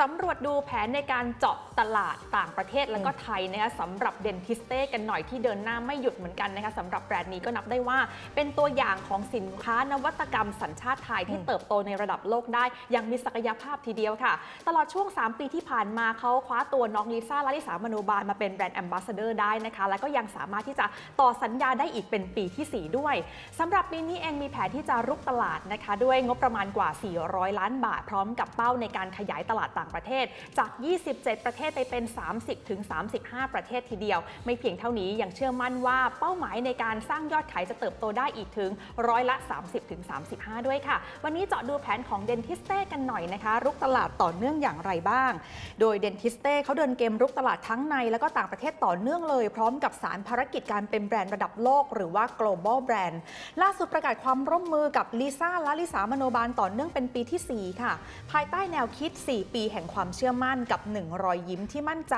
สำรวจดูแผนในการเจาะตลาดต่างประเทศแล้วก็ไทยนะคะสำหรับเดนทิสเต้กันหน่อยที่เดินหน้าไม่หยุดเหมือนกันนะคะสำหรับแบรนด์นี้ก็นับได้ว่า เป็นตัวอย่างของสินค้านวัตกรรมสัญชาติไทยที่เติบโตในระดับโลกได้อยังมีศักยภาพทีเดียวค่ะ ตลอดช่วง 3 ปีที่ผ่านมาเขาคว้าตัวน้องลิซ่าลาลิสามโนบาลมาเป็นแบรนด์แอมบาสเดอร์ได้นะคะ แล้วก็ยังสามารถที่จะต่อสัญญาได้อีกเป็นปีที่ 4 ด้วยสำหรับปีนี้เองมีแผนที่จะรุกตลาดนะคะ ด้วยงบประมาณกว่า 400 ล้านบาทพร้อมกับเป้าในการขยายตลาดต่างประเทศจาก 27 ประเทศไปเป็น 30ถึง35 ประเทศทีเดียว ไม่เพียงเท่านี้ยังเชื่อมั่นว่าเป้าหมายในการสร้างยอดขายจะเติบโตได้อีกถึงร้อยละ 30ถึง35 ด้วยค่ะ วันนี้เจาะดูแผนของเดนทิสเต้กันหน่อยนะคะรุกตลาดต่อเนื่องอย่างไรบ้าง โดยเดนทิสเต้เขาเดินเกมรุกตลาดทั้งใน และก็ต่างประเทศต่อเนื่องเลย พร้อมกับสารภารกิจการเป็นแบรนด์ระดับโลก หรือว่า global brand ล่าสุดประกาศความร่วมมือกับลิซ่าและลิสามโนบาลต่อเนื่องเป็นปีที่ 4 ค่ะ ภายใต้แนวคิด 4 ปีแห่งความเชื่อมั่นกับ 1 รอยยิ้มที่มั่นใจ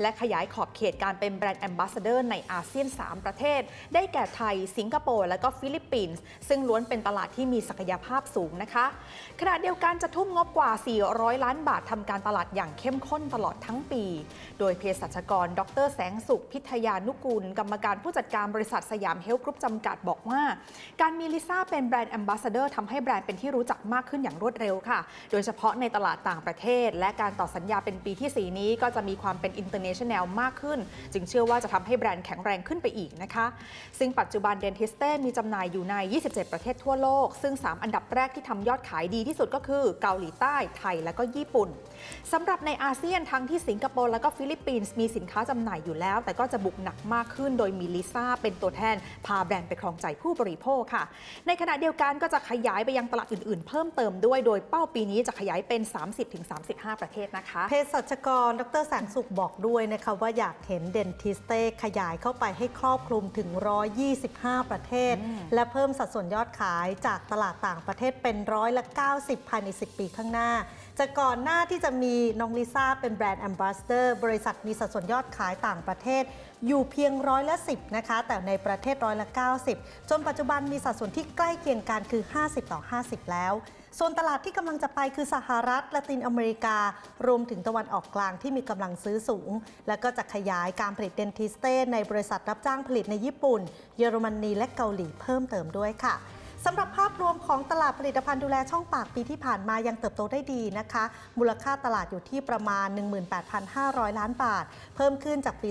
และขยายขอบเขตการเป็นแบรนด์แอมบาสเดอร์ในอาเซียน 3 ประเทศ ได้แก่ไทย สิงคโปร์ และก็ฟิลิปปินส์ ซึ่งล้วนเป็นตลาดที่มีศักยภาพสูงนะคะ ขณะเดียวกันจะทุ่มงบกว่า 400 ล้านบาททำการตลาดอย่างเข้มข้นตลอดทั้งปี โดยเภสัชกร ดร แสงสุข พิทยานุกูล กรรมการผู้จัดการบริษัทสยามเฮลท์กรุ๊ปจำกัดบอกว่า การมีลิซ่าเป็นแบรนด์แอมบาสเดอร์ทำให้แบรนด์เป็นที่รู้จักมากขึ้นอย่างรวดเร็วค่ะ โดยเฉพาะในตลาดต่างประเทศและการต่อสัญญาเป็นปีที่ 4 นี้ก็จะมีความเป็นอินเตอร์เนชั่นแนลมากขึ้น จึงเชื่อว่าจะทำให้แบรนด์แข็งแรงขึ้นไปอีกนะคะ ซึ่งปัจจุบันเดนทิสเต้มีจำหน่ายอยู่ใน 27 ประเทศทั่วโลก ซึ่ง 3 อันดับแรกที่ทำยอดขายดีที่สุดก็คือเกาหลีใต้ ไทยและก็ญี่ปุ่นสำหรับในอาเซียนทั้งที่สิงคโปร์และก็ฟิลิปปินส์มีสินค้าจำหน่ายอยู่แล้ว แต่ก็จะบุกหนักมากขึ้น โดยมีลิซ่าเป็นตัวแทนพาแบรนด์ไปครองใจผู้บริโภคค่ะ ในขณะเดียวกันก็จะขยายไปยังตลาดอื่นๆ เพิ่มเติมด้วย โดยเป้าปีนี้จะขยายเป็น 30-35ประเทศนะคะ เภสัชกร ดรแสงสุขบอกด้วยนะคะว่าอยากเห็นเดนทิสเต้ขยายเข้าไปให้ครอบคลุมถึง 125 ประเทศ และเพิ่มสัดส่วนยอดขายจากตลาดต่างประเทศเป็นร้อยละ90 ภายใน 10 ปีข้างหน้าจากก่อนหน้าที่จะมีน้องลิซ่าเป็นแบรนด์แอมบาสเดอร์บริษัทมีสัดส่วนยอดขายต่างประเทศ อยู่เพียงร้อยละ 10 นะคะ แต่ในประเทศร้อยละ 90 จนปัจจุบันมีสัดส่วนที่ใกล้เคียงกันคือ 50 ต่อ 50 แล้ว ส่วนตลาดที่กำลังจะไปคือสหรัฐละตินอเมริกา รวมถึงตะวันออกกลางที่มีกำลังซื้อสูง และก็จะขยายการผลิตเดนทิสเต้ในบริษัทรับจ้างผลิตในญี่ปุ่น เยอรมนีและเกาหลีเพิ่มเติมด้วยค่ะสำหรับภาพรวมของตลาดผลิตภัณฑ์ดูแลช่องปากปีที่ผ่านมายังเติบโตได้ดีนะคะ มูลค่าตลาดอยู่ที่ประมาณ 18,500 ล้านบาท เพิ่มขึ้นจากปี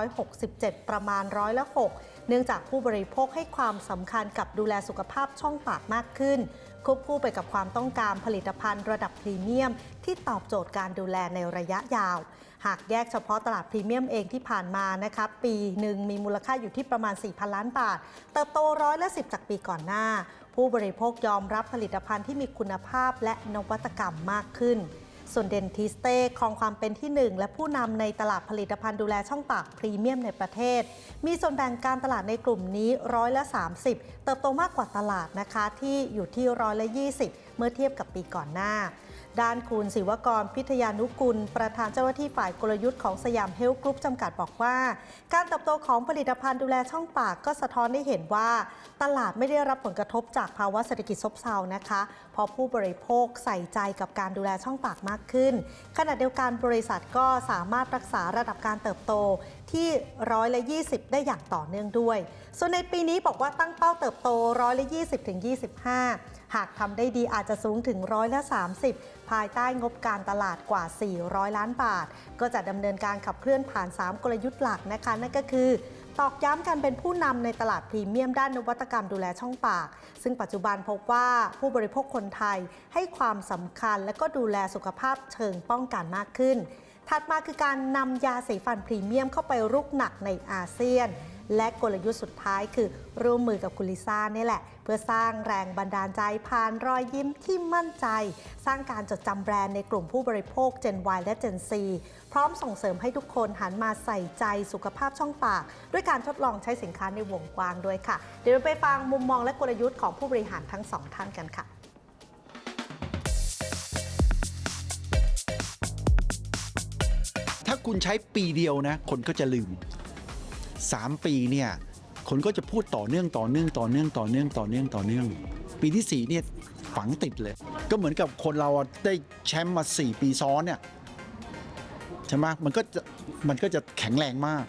2567 ประมาณร้อยละ6 เนื่องจากผู้บริโภคให้ความสำคัญกับดูแลสุขภาพช่องปากมากขึ้น ควบคู่ไปกับความต้องการผลิตภัณฑ์ระดับพรีเมียม ที่ตอบโจทย์การดูแลในระยะยาว หากแยกเฉพาะตลาดพรีเมียมเองที่ผ่านมานะคะปีหนึ่งมีมูลค่าอยู่ที่ประมาณ 4,000 ล้านบาทเติบโตร้อยละ10 จากปีก่อนหน้า ผู้บริโภคยอมรับผลิตภัณฑ์ที่มีคุณภาพและนวัตกรรมมากขึ้น ส่วนเดนทิสเต้ครองความเป็นที่หนึ่งและผู้นำในตลาดผลิตภัณฑ์ดูแลช่องปากพรีเมียมในประเทศ มีส่วนแบ่งการตลาดในกลุ่มนี้ร้อยละ 30 เติบโตมากกว่าตลาดนะคะที่อยู่ที่ร้อยละ 20 เมื่อเทียบกับปีก่อนหน้า ด้านคุณศิวกรพิทยานุกุล ประธานเจ้าหน้าที่ฝ่ายกลยุทธ์ของสยามเฮลท์กรุ๊ปจำกัดบอกว่า การเติบโตของผลิตภัณฑ์ดูแลช่องปากก็สะท้อนให้เห็นว่า ตลาดไม่ได้รับผลกระทบจากภาวะเศรษฐกิจซบเซานะคะ เพราะผู้บริโภคใส่ใจกับการดูแลช่องปากมากขึ้น ขณะเดียวกันบริษัทก็สามารถรักษาระดับการเติบโตที่ร้อยละ20 ได้อย่างต่อเนื่องด้วย ส่วนในปีนี้บอกว่าตั้งเป้าเติบโตร้อยละ20ถึง25 หากทำได้ดีอาจจะสูงถึงร้อยละ30 ภายใต้งบการตลาดกว่า 400 ล้านบาท ก็จะดำเนินการขับเคลื่อนผ่าน 3 กลยุทธ์หลักนะคะ นั่นก็คือตอกย้ำการเป็นผู้นำในตลาดพรีเมียมด้านนวัตกรรมดูแลช่องปาก ซึ่งปัจจุบันพบว่าผู้บริโภคคนไทยให้ความสำคัญและก็ดูแลสุขภาพเชิงป้องกันมากขึ้น ถัดมาคือการนำยาสีฟันพรีเมียมเข้าไปรุกหนักในอาเซียน และกลยุทธ์สุดท้ายคือร่วมมือกับคุณลิซ่านี่แหละ เพื่อสร้างแรงบันดาลใจผ่านรอยยิ้มที่มั่นใจ สร้างการจดจำแบรนด์ในกลุ่มผู้บริโภค Gen Y และ Gen Z พร้อมส่งเสริมให้ทุกคนหันมาใส่ใจสุขภาพช่องปาก ด้วยการทดลองใช้สินค้าในวงกว้างด้วยค่ะ เดี๋ยวไปฟังมุมมองและกลยุทธ์ของผู้บริหารทั้งสองท่านกันค่ะถ้าคุณใช้ปีเดียวนะ คนก็จะลืม 3 ปีเนี่ยคนก็จะพูดต่อเนื่องต่อเนื่องต่อเนื่องต่อเนื่องต่อเนื่องต่อเนื่อง ปีที่4เนี่ยฝังติดเลย ก็เหมือนกับคนเราได้แชมป์มา 4 ปีซ้อนเนี่ยใช่ไหมมันก็จะมันก็จะแข็งแรงมาก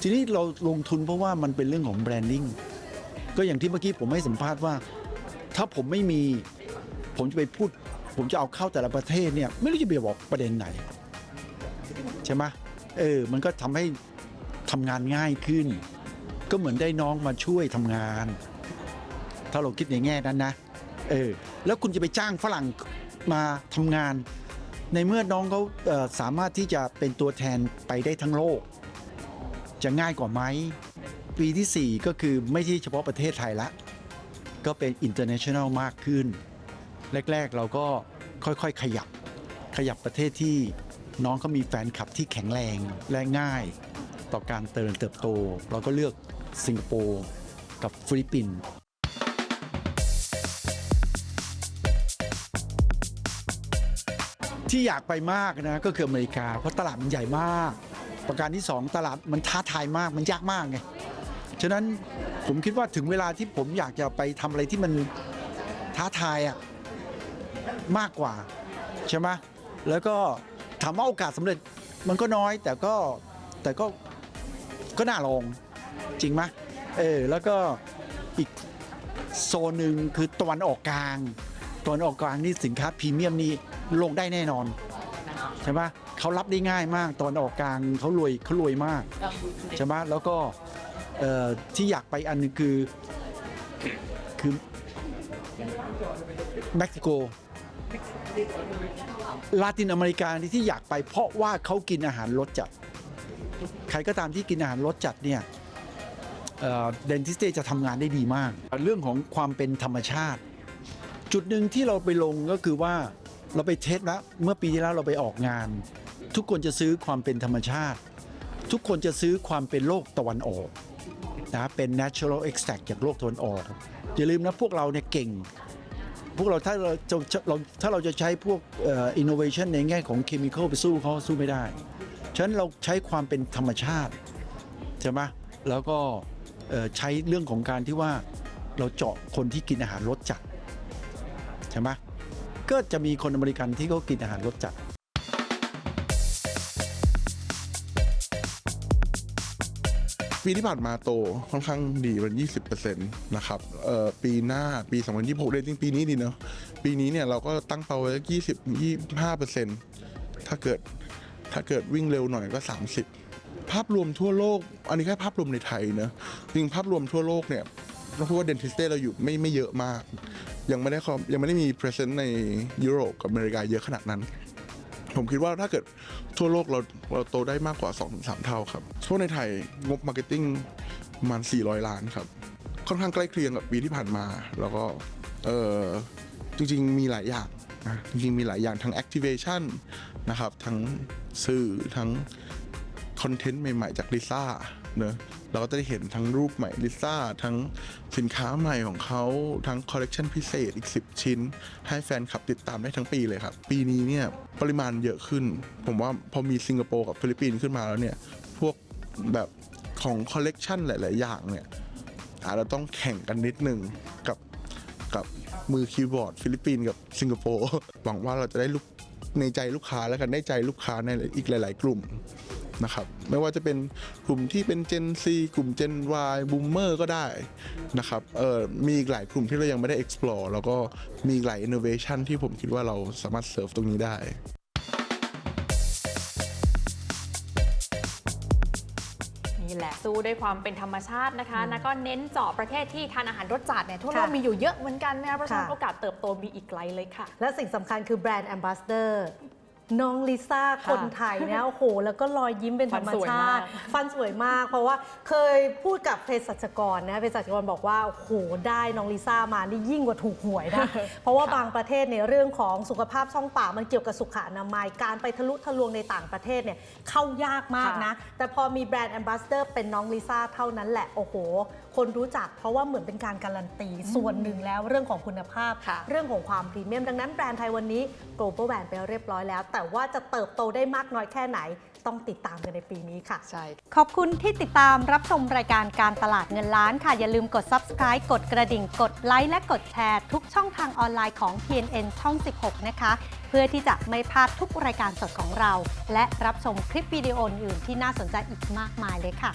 ทีนี้เราลงทุนเพราะว่ามันเป็นเรื่องของแบรนดิ้งก็อย่างที่เมื่อกี้ผมให้สัมภาษณ์ว่า ถ้าผมไม่มีผมจะไปพูด ผมจะเอาเข้าแต่ละประเทศเนี่ย ไม่รู้จะไปบอกประเด็นไหน ใช่ไหมเออ มันก็ทำให้ ทำงานง่ายขึ้น ก็เหมือนได้น้องมาช่วยทำงาน ถ้าเราคิดในแง่นั้นนะเออแล้วคุณจะไปจ้างฝรั่งมาทำงาน ในเมื่อน้องเขาเออสามารถที่จะเป็นตัวแทนไปได้ทั้งโลก จะง่ายกว่าไหมปีที่ 4 ก็คือไม่ใช่เฉพาะประเทศไทยละ ก็เป็น international มากขึ้น แรก ๆ เราก็ค่อยๆ ขยับ ขยับประเทศที่น้องเขามีแฟนคลับที่แข็งแรงและง่าย ต่อการเติบเติบโต เราก็เลือกสิงคโปร์กับฟิลิปปินส์ที่อยากไปมากนะก็คืออเมริกา เพราะตลาดมันใหญ่มาก ประการที่ 2 ตลาดมันท้าทายมากมันยากมากไงฉะนั้นผมคิดว่าถึงเวลาที่ผมอยากจะไปทำอะไรที่มันท้าทายอะมากกว่าใช่ไหมแล้วก็ถามว่าโอกาสสำเร็จมันก็น้อยแต่ก็แต่ก็ ก็น่าลองจริงไหมเออแล้วก็อีกโซนหนึ่งคือตะวันออกกลางตะวันออกกลางนี่สินค้าพรีเมียมนี่ลงได้แน่นอนใช่ไหมเขารับได้ง่ายมากตะวันออกกลางเขารวยเขารวยมากใช่ไหมแล้วก็ที่อยากไปอันหนึงคือคือเม็กซิโกลาตินอเมริกาที่อยากไปเพราะว่าเขากินอาหารรสจัด ใครก็ตามที่กินอาหารรสจัดเนี่ยเดนทิสเตจะทำงานได้ดีมาก เรื่องของความเป็นธรรมชาติ จุดหนึ่งที่เราไปลงก็คือว่าเราไปเทสแล้วเมื่อปีที่แล้วเราไปออกงาน ทุกคนจะซื้อความเป็นธรรมชาติ ทุกคนจะซื้อความเป็นโลกตะวันออกนะเป็น natural extract จากโลกตะวันออกอย่าลืมนะพวกเราเนี่ยเก่ง พวกเราถ้าเราจะเราถ้าเราจะใช้พวก innovation ในแง่ของเคมีคอลไปสู้เขาสู้ไม่ได้ ฉะนั้นเราใช้ความเป็นธรรมชาติใช่ไหมแล้วก็ใช้เรื่องของการที่ว่าเราเจาะคนที่กินอาหารรสจัดใช่ไหมก็จะมีคนอเมริกันที่เขากินอาหารรสจัดปีที่ผ่านมาโตค่อนข้างดีเป็น20%นะครับเอ่อปีหน้าปี 2026เรตติ้งปีนี้ดีเนาะปีนี้เนี่ยเราก็ตั้งเป้าไว้ 20 25%ถ้าเกิด ถ้าเกิดวิ่งเร็วหน่อยก็ 30 ภาพรวมทั่วโลก อันนี้แค่ภาพรวมในไทยนะจริงภาพรวมทั่วโลกเนี่ยเราพูดว่าเดนทิสเต้เราอยู่ไม่ไม่เยอะมาก ยังไม่ได้ยังไม่ได้มี present ในยุโรปกับอเมริกาเยอะขนาดนั้น ผมคิดว่าถ้าเกิดทั่วโลกเราเราโตได้มากกว่า 2-3 เท่าครับทั่วในไทยงบมาร์เก็ตติ้งประมาณ 400 ล้านครับ ค่อนข้างใกล้เคียงกับปีที่ผ่านมา แล้วก็เออจริงๆมีหลายอย่าง นะจริงมีหลายอย่างทั้ง activation นะครับ ทั้งสื่อทั้งคอนเทนต์ใหม่ๆ จากลิซ่าเนอะเราก็จะได้เห็นทั้งรูปใหม่ลิซ่าทั้งสินค้าใหม่ของเขาทั้งคอลเลกชันพิเศษอีก 10 ชิ้น ให้แฟนคลับติดตามได้ทั้งปีเลยครับ ปีนี้เนี่ยปริมาณเยอะขึ้น ผมว่าพอมีสิงคโปร์กับฟิลิปปินส์ขึ้นมาแล้วเนี่ย พวกแบบของคอลเลกชันหลาย ๆ อย่างเนี่ยอาจจะต้องแข่งกันนิดนึง กับมือคีย์บอร์ด ฟิลิปปินส์กับสิงคโปร์หวังว่าเราจะได้ลูกในใจลูกค้าแล้วกันได้ใจลูกค้าในอีกหลาย ๆ กลุ่มนะครับไม่ว่าจะเป็นกลุ่มที่เป็น Gen C กลุ่ม Gen Y Boomer ก็ได้นะครับเออมีอีกหลายกลุ่มที่เรายังไม่ได้ explore แล้วก็มีหลาย innovation ที่ผมคิดว่าเราสามารถเซิร์ฟตรงนี้ได้ สู้ด้วยความเป็นธรรมชาตินะคะแล้วก็เน้นเจาะประเทศที่ทานอาหารรสจัดเนี่ยทั่วโลกค่ะมีอยู่เยอะเหมือนกันนะคะเพราะฉะนั้นค่ะโอกาสเติบโตมีอีกไกลเลยค่ะ และสิ่งสำคัญคือแบรนด์แอมบาสเดอร์ น้องลิซ่าค่ะคนไทยเนี่ยโอ้โห แล้วก็รอยยิ้มเป็นธรรมฟันสวยชามากติ ฟันสวยมาก เพราะว่าเคยพูดกับเภสัชกรนะเภสัชกรบอกว่าโอ้โหได้น้องลิซ่ามานี่ยิ่งกว่าถูกหวยนะ เพราะว่าบางประเทศในยเรื่องของสุขภาพช่องปากมันเกี่ยวกับสุขอนามัยการไปทะลุทะลวงในต่างประเทศเนี่ยเข้ายากมากนะ แต่พอมีแบรนด์แอมบาสเดอร์เป็นน้องลิซ่าเท่านั้นแหละโอ้โห คนรู้จัก เพราะว่าเหมือนเป็นการการันตีส่วนหนึ่งแล้วเรื่องของคุณภาพ ค่ะ เรื่องของความพรีเมียมดังนั้นแบรนด์ไทยวันนี้ global brand ไปเรียบร้อยแล้ว แต่ว่าจะเติบโตได้มากน้อยแค่ไหน ต้องติดตามกันในปีนี้ค่ะ ใช่ ขอบคุณที่ติดตามรับชมรายการการตลาดเงินล้านค่ะ อย่าลืมกด subscribe กดกระดิ่ง กดไลค์และกดแชร์ ทุกช่องทางออนไลน์ของ TNN ช่อง 16 นะคะ เพื่อที่จะไม่พลาดทุกรายการสดของเรา และรับชมคลิปวิดีโออื่นๆที่น่าสนใจอีกมากมายเลยค่ะ